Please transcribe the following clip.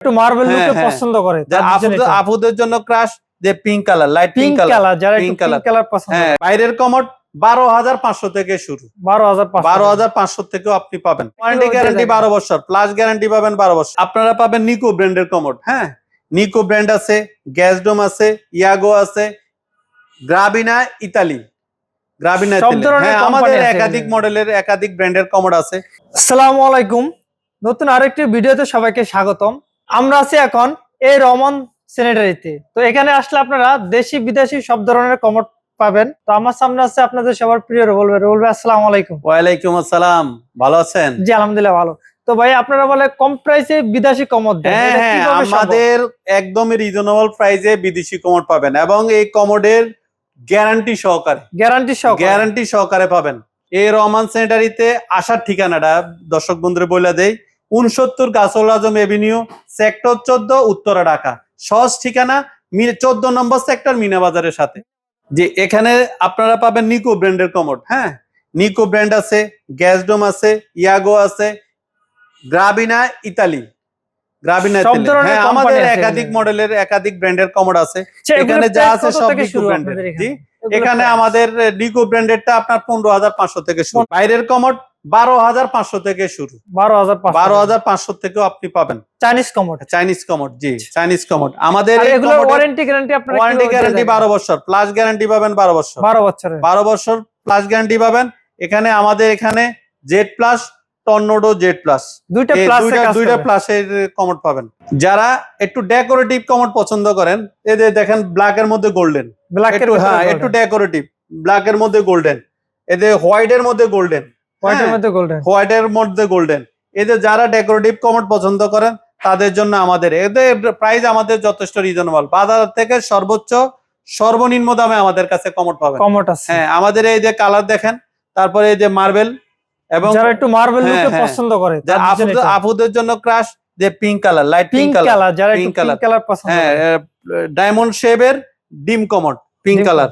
একটু মার্বেল হ্যাঁ, লুকে হ্যাঁ। পছন্দ করে আপুদের জন্য ক্রাশ যে pink colour light pink colour যারা পিঙ্ক কালার পছন্দ হ্যাঁ বাইরের কমোড বারো হাজার পাঁচশো থেকে শুরু। বারো হাজার বারো হাজার পাঁচশো থেকেও আপনি পাবেন। ওয়ারেন্টি গ্যারান্টি বারো বছর প্লাস গ্যারান্টি পাবেন বারো বছর। আপনারা পাবেন নিকো ব্র্যান্ডের কমোড হ্যাঁ? নিকো ব্র্যান্ড আছে গ্যাসডোম আছে ইয়াগো আছে গ্রাবিনা ইতালি গ্রাবিনা আমাদের একাধিক মডেলের একাধিক ব্র্যান্ডের কমোড আছে। আসসালামু আলাইকুম। নতুন আরেকটি ভিডিওতে সবাইকে স্বাগতম। আমরা আছি এখন এই রমন স্যানিটারিতে তো এখানে আসলে আপনারা দেশি বিদেশি সব ধরনের কমোড পাবেন। তো আমার সামনে আছে আপনাদের সবার প্রিয় রবুল ভাই রবুল ভাই আসসালামু আলাইকুম। ওয়ালাইকুম আসসালাম। ভালো আছেন? জি আলহামদুলিল্লাহ ভালো। তো ভাই আপনারা বলে কম প্রাইসে বিদেশি কমোড দেন। হ্যাঁ হ্যাঁ আমাদের একদমই রিজনেবল প্রাইসে বিদেশি কমোড পাবেন এবং এই কমোডের গ্যারান্টি সহকারে। গ্যারান্টি সহ গ্যারান্টি সহকারে পাবেন। এই রহমান সেন্টারিতে আসার ঠিকানাটা দর্শক বন্ধুরে বলে দেই। উনসত্তর গাছল আজম এভিনিউ সেক্টর চোদ্দ উত্তরা ঢাকা। সহজ ঠিকানা চোদ্দ নম্বর সেক্টর মিনা বাজারের সাথে। যে এখানে আপনারা পাবেন নিকো ব্র্যান্ডের কমোড হ্যাঁ? নিকো ব্র্যান্ড আছে গ্যাসডোম আছে ইয়াগো আছে গ্রাবিনা ইতালি। গ্রাবিনা ইতালি। হ্যাঁ আমাদের একাধিক মডেলের একাধিক ব্র্যান্ডের কমোড আছে। আচ্ছা, এখানে যা আছে সব নিকো ব্র্যান্ডের। এখানে? আমাদের নিকো ব্র্যান্ডেরটা আপনার পনেরো হাজার পাঁচশো থেকে শুরু। বাইরের কমোড বারো হাজার পাঁচশো থেকে শুরু। বারো হাজার বারো হাজার পাঁচশো থেকেও আপনি পাবেন। চাইনিজ কমোড চাইনিজ কমোড জি চাইনিজ কমোড আমাদের ওয়ারেন্টি গ্যারান্টি আপনারা ওয়ারেন্টি গ্যারান্টি বারো বছর। প্লাস গ্যারান্টি পাবেন বারো বছর। বারো বছরের। বারো বছর প্লাস গ্যারান্টি পাবেন। এখানে আমাদের এখানে Z plus tornado Z plus দুইটা প্লাস দুইটা প্লাসের কমোড পাবেন। যারা একটু ডেকোরেটিভ কমোড পছন্দ করেন এই যে দেখেন ব্ল্যাক এর মধ্যে গোল্ডেন ব্ল্যাক হ্যাঁ একটু ডেকোরেটিভ ব্ল্যাক এর মধ্যে গোল্ডেন এদের হোয়াইট এর মধ্যে গোল্ডেন হোয়াইটের মধ্যে গোল্ডেন হোয়াইট এর মধ্যে গোল্ডেন এদের যারা ডেকোরেটিভ কমোড পছন্দ করেন তাদের জন্য আমাদের। এদের প্রাইস আমাদের যথেষ্ট রিজনেবল বাজার থেকে সর্বোচ্চ সর্বনিম্ন দামে আমাদের কাছে কমোড পাবেন। কমোড আছে। হ্যাঁ আমাদের এই যে কালার দেখেন তারপরে এই যে মার্বেল এবং যারা একটু মার্বেল হ্যাঁ, লুকে হ্যাঁ। পছন্দ করে যারা আপুদের জন্য ক্রাশ যে pink colour light pink colour যারা একটু পিঙ্ক। কালার পছন্দ হ্যাঁ ডায়মন্ড শেপের ডিম কমোড পিঙ্ক কালার